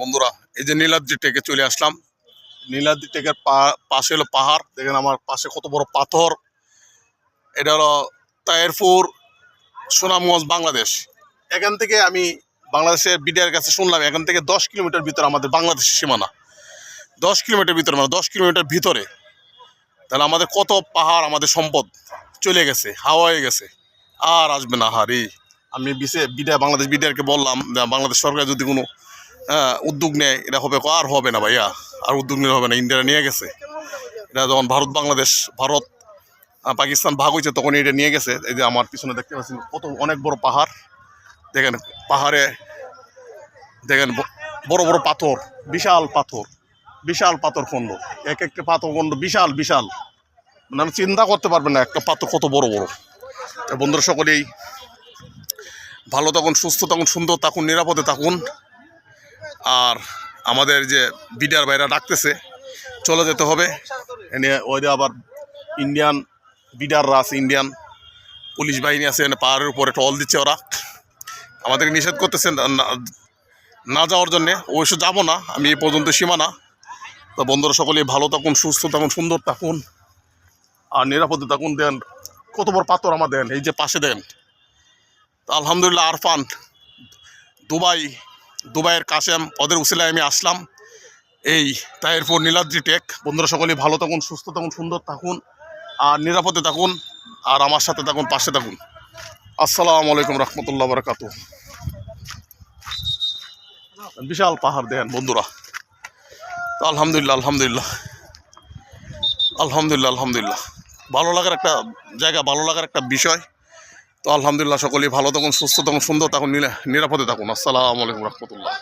বন্ধুরা, এই যে নীলাদ্রি টেকে চলে আসলাম। নীলাদ্রি টেকের পাশে হলো পাহাড়। দেখেন আমার পাশে কত বড় পাথর। এটা হলো তায়েরপুর সুনামগঞ্জ, বাংলাদেশ। এখান থেকে আমি বাংলাদেশের বিডিআর কাছে শুনলাম, এখান থেকে দশ কিলোমিটার ভিতরে আমাদের বাংলাদেশের সীমানা। দশ কিলোমিটার ভিতরে মানে দশ কিলোমিটার ভিতরে। তাহলে আমাদের কত পাহাড়, আমাদের সম্পদ চলে গেছে, হাওয়া গেছে। আর আসবে না, হারি। আমি বিসে বিডিআর বাংলাদেশ বিডিআরকে বললাম বাংলাদেশ সরকার যদি কোনো আহ, উদ্যোগ নেয় এটা হবে? আর হবে না ভাইয়া। আর উদ্যোগ নিলে হবে না ইন্ডিয়ারা নিয়ে গেছে। এটা যখন ভারত বাংলাদেশ ভারত পাকিস্তান ভাগ হয়েছে তখন এটা নিয়ে গেছে। এই যে আমার পিছনে দেখতে পাচ্ছেন কত অনেক বড় পাহাড়। দেখেন পাহাড়ে দেখেন বড় বড় পাথর বিশাল পাথর বিশাল পাথর খণ্ড। এক একটা পাথর খণ্ড বিশাল বিশাল। মানে আমি চিন্তা করতে পারবেন না একটা পাথর কত বড় বড়। বন্ধুরা সকলেই ভালো থাকুন সুস্থ থাকুন সুন্দর থাকুন নিরাপদে থাকুন। আর আমাদের যে বিডার বাইরা ডাকতেছে, চলে যেতে হবে। এনে ওইটা আবার ইন্ডিয়ান বিডাররা আছে ইন্ডিয়ান পুলিশ বাহিনী আছে, এনে পাহাড়ের উপরে টল দিচ্ছে ওরা। আমাদেরকে নিষেধ করতেছে না- যাওয়ার জন্যে। অবশ্য যাব না, আমি এই পর্যন্ত সীমানা তো বন্ধুরা সকলেই ভালো থাকুন, সুস্থ থাকুন, সুন্দর থাকুন, আর নিরাপদে থাকুন। দেন, কত বড় পাথর আমার দেন, এই যে পাশে দেন। আলহামদুলিল্লাহ, আরফান, দুবাই দুবাইয়ের কাশেম ওদের উসিলায় আমি আসলাম। এই তাহিরপুর নীলাদ্রি টেক। বন্ধুরা সকলেই ভালো থাকুন, সুস্থ থাকুন, সুন্দর থাকুন, আর নিরাপদে থাকুন, আর আমার সাথে থাকুন, পাশে থাকুন। আসসালামু আলাইকুম রহমতুল্লাহ বরকাত বিশাল পাহাড় দেন বন্ধুরা। তো আলহামদুলিল্লাহ আলহামদুলিল্লাহ। আলহামদুলিল্লাহ আলহামদুলিল্লাহ। ভালো লাগার একটা জায়গা, ভালো লাগার একটা বিষয়। তো আলহামদুলিল্লাহ সকলেই ভালো থাকুন সুস্থ থাকুন সুন্দর থাকুন নিরাপদে থাকুন। আসসালামু আলাইকুম রহমতুল্লাহ।